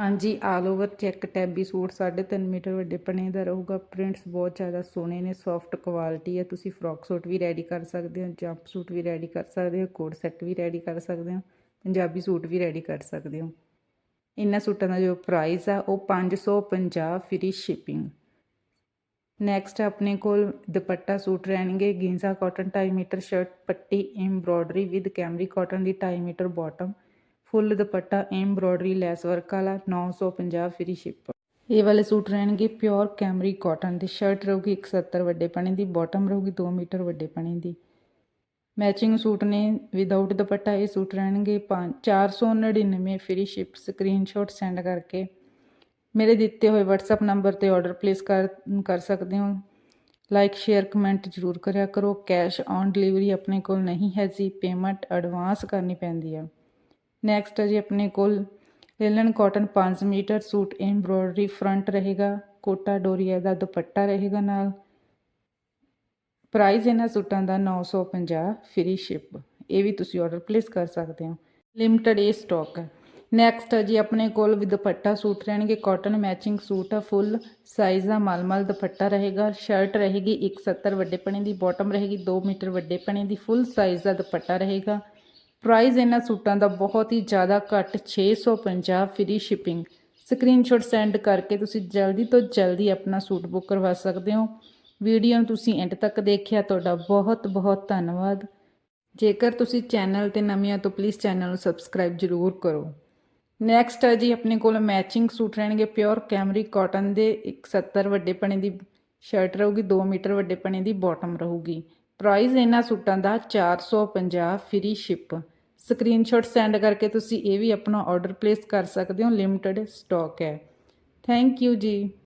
ਹਾਂਜੀ all over check ਟੈਬੀ suit 3.5 metre ਵੱਡੇ ਪਣੇ ਦਾ ਰਹੂਗਾ। ਪ੍ਰਿੰਟਸ ਬਹੁਤ ਜ਼ਿਆਦਾ ਸੋਹਣੇ ਨੇ ਸੌਫਟ ਕੁਆਲਿਟੀ ਹੈ। ਤੁਸੀਂ ਫਰੋਕ ਸੂਟ ਵੀ ਰੈਡੀ ਕਰ ਸਕਦੇ ਹੋ ਜੰਪ ਸੂਟ ਵੀ ਰੈਡੀ ਕਰ ਸਕਦੇ ਹੋ ਕੋਡ ਸੈੱਟ ਵੀ ਰੈਡੀ ਕਰ ਸਕਦੇ ਹੋ, ਪੰਜਾਬੀ ਸੂਟ ਵੀ ਰੈਡੀ ਕਰ ਸਕਦੇ ਹੋ। ਇਹਨਾਂ ਸੂਟਾਂ ਦਾ ਜੋ ਪ੍ਰਾਈਸ ਆ, ਉਹ 550 ਫ੍ਰੀ ਸ਼ਿਪਿੰਗ ਨੈਕਸਟ ਆਪਣੇ ਕੋਲ ਦੁਪੱਟਾ ਸੂਟ ਰਹਿਣਗੇ, ਗਿੰਜ਼ਾ ਕਾਟਨ 2.5 ਮੀਟਰ ਸ਼ਰਟ ਪੱਟੀ ਐਮਬ੍ਰੋਇਡਰੀ ਵਿਦ ਕੈਮਰੀ ਕਾਟਨ ਦੀ 2.5 metre bottom full dupatta embroidery lace work ਵਾਲਾ 950 ਫ੍ਰੀ ਸ਼ਿਪ ਇਹ ਵਾਲੇ ਸੂਟ ਰਹਿਣਗੇ ਪਿਓਰ ਕੈਮਰੀ ਕਾਟਨ ਦੀ। ਸ਼ਰਟ ਰਹੂਗੀ 170 ਵੱਡੇ ਪਣੇ ਦੀ ਬਾਟਮ ਰਹੂਗੀ 2 ਮੀਟਰ ਵੱਡੇ ਪਣੇ ਦੀ। ਮੈਚਿੰਗ ਸੂਟ ਨੇ ਵਿਦਆਊਟ ਦੁਪੱਟਾ, ਇਹ ਸੂਟ ਰਹਿਣਗੇ 499 ਫ੍ਰੀ ਸ਼ਿਪ ਸਕਰੀਨਸ਼ਾਟ ਸੈਂਡ ਕਰਕੇ ਮੇਰੇ ਦਿੱਤੇ ਹੋਏ WhatsApp ਨੰਬਰ ਤੇ ਆਰਡਰ ਪਲੇਸ ਕਰ ਕਰ ਸਕਦੇ ਹੋ। ਲਾਈਕ ਸ਼ੇਅਰ ਕਮੈਂਟ ਜ਼ਰੂਰ ਕਰਿਆ ਕਰੋ। ਕੈਸ਼ ਔਨ ਡਿਲੀਵਰੀ ਆਪਣੇ ਕੋਲ ਨਹੀਂ ਹੈ ਜੀ ਪੇਮੈਂਟ ਐਡਵਾਂਸ ਕਰਨੀ ਪੈਂਦੀ ਹੈ ਨੈਕਸਟ ਹੈ ਜੀ ਆਪਣੇ ਕੋਲ linen cotton 5 metre suit embroidery front ਰਹੇਗਾ, ਕੋਟਾ ਡੋਰੀਆ ਦਾ ਦੁਪੱਟਾ ਰਹੇਗਾ ਨਾਲ। ਪ੍ਰਾਈਸ ਇਹਨਾਂ ਸੂਟਾਂ ਦਾ 950 ਫ੍ਰੀ ਸ਼ਿਪ ਇਹ ਵੀ ਤੁਸੀਂ ਆਰਡਰ ਪਲੇਸ ਕਰ ਸਕਦੇ ਹੋ। ਲਿਮਟਿਡ ਇਹ ਸਟਾਕ ਹੈ। ਨੈਕਸਟ ਹੈ ਜੀ ਆਪਣੇ ਕੋਲ ਵੀ ਦੁਪੱਟਾ ਸੂਟ ਰਹਿਣਗੇ ਕਾਟਨ ਮੈਚਿੰਗ ਸੂਟ ਆ ਫੁੱਲ ਸਾਈਜ਼ ਦਾ ਮਲਮਲ ਦੁਪੱਟਾ ਰਹੇਗਾ ਸ਼ਰਟ ਰਹੇਗੀ 170 ਵੱਡੇ ਪਣੇ ਦੀ ਬਾਟਮ ਰਹੇਗੀ 2 ਮੀਟਰ ਵੱਡੇ ਪਣੇ ਦੀ ਫੁੱਲ ਸਾਈਜ਼ ਦਾ ਦੁਪੱਟਾ ਰਹੇਗਾ। ਪ੍ਰਾਈਸ ਇਹਨਾਂ ਸੂਟਾਂ ਦਾ ਬਹੁਤ ਹੀ ਜ਼ਿਆਦਾ ਘੱਟ 650 ਫ੍ਰੀ ਸ਼ਿਪਿੰਗ ਸਕਰੀਨਸ਼ਾਟ ਸੈਂਡ ਕਰਕੇ ਤੁਸੀਂ ਜਲਦੀ ਤੋਂ ਜਲਦੀ ਆਪਣਾ ਸੂਟ ਬੁੱਕ ਕਰਵਾ ਸਕਦੇ ਹੋ। ਵੀਡੀਓ ਨੂੰ ਤੁਸੀਂ ਐਂਡ ਤੱਕ ਦੇਖਿਆ, ਤੁਹਾਡਾ ਬਹੁਤ ਬਹੁਤ ਧੰਨਵਾਦ। ਜੇਕਰ ਤੁਸੀਂ ਚੈਨਲ ਤੇ ਨਵੇਂ ਹੋ ਤਾਂ ਪਲੀਜ਼ ਚੈਨਲ ਨੂੰ ਸਬਸਕ੍ਰਾਈਬ ਜ਼ਰੂਰ ਕਰੋ। ਨੈਕਸਟ ਹੈ ਜੀ, ਆਪਣੇ ਕੋਲ ਮੈਚਿੰਗ ਸੂਟ ਰਹਿਣਗੇ ਪਿਓਰ ਕੈਮਰੀ ਕਾਟਨ ਦੇ 170 ਵੱਡੇ ਪਣੇ ਦੀ ਸ਼ਰਟ ਰਹੂਗੀ 2 ਮੀਟਰ ਵੱਡੇ ਪਣੇ ਦੀ ਬਾਟਮ ਰਹੂਗੀ। ਪ੍ਰਾਈਸ ਇਹਨਾਂ ਸੂਟਾਂ ਦਾ 450 ਫ੍ਰੀ ਸ਼ਿਪ ਸਕਰੀਨਸ਼ਾਟ ਸੈਂਡ ਕਰਕੇ ਤੁਸੀਂ ਇਹ ਵੀ ਆਪਣਾ ਆਰਡਰ ਪਲੇਸ ਕਰ ਸਕਦੇ ਹੋ। ਲਿਮਟਿਡ ਸਟਾਕ ਹੈ। ਥੈਂਕ ਯੂ ਜੀ।